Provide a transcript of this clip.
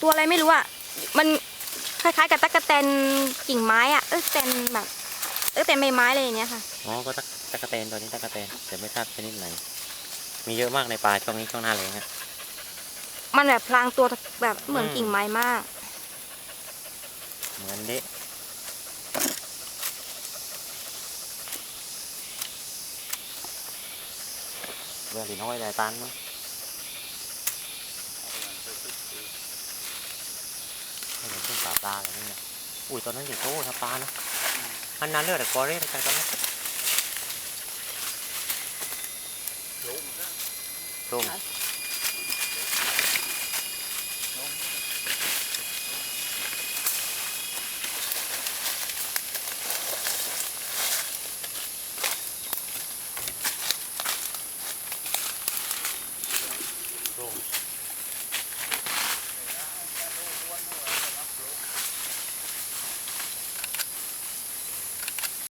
ตัวอะไรไม่รู้อะ มันคล้ายๆกับตั๊กแตนกิ่งไม้อะ เออแตนแบบ เออแต่ใบไม้อะไรอย่างเนี้ยค่ะ อ๋อ ก็ตักตะกะแตนตัวนี้ตะกะแตนแต่ไม่ทราบชนิดไหน มีเยอะมากในป่าช่วงนี้ช่วงหน้าแล้งอะมันแบบพลางตัวแบบเหมือนอืม กิ่งไม้มาก เหมือนเดะเบื่อหลีน้อยแต่ตันมั้ง ไม่เห็นขึ้นปลาปลาอะไรนี่เนี่ยอุ้ยตอนนั้นอยู่โต้ทับปลานะอันนั้นเลือดแต่กอเร่ใจตอนนั้นโล่ง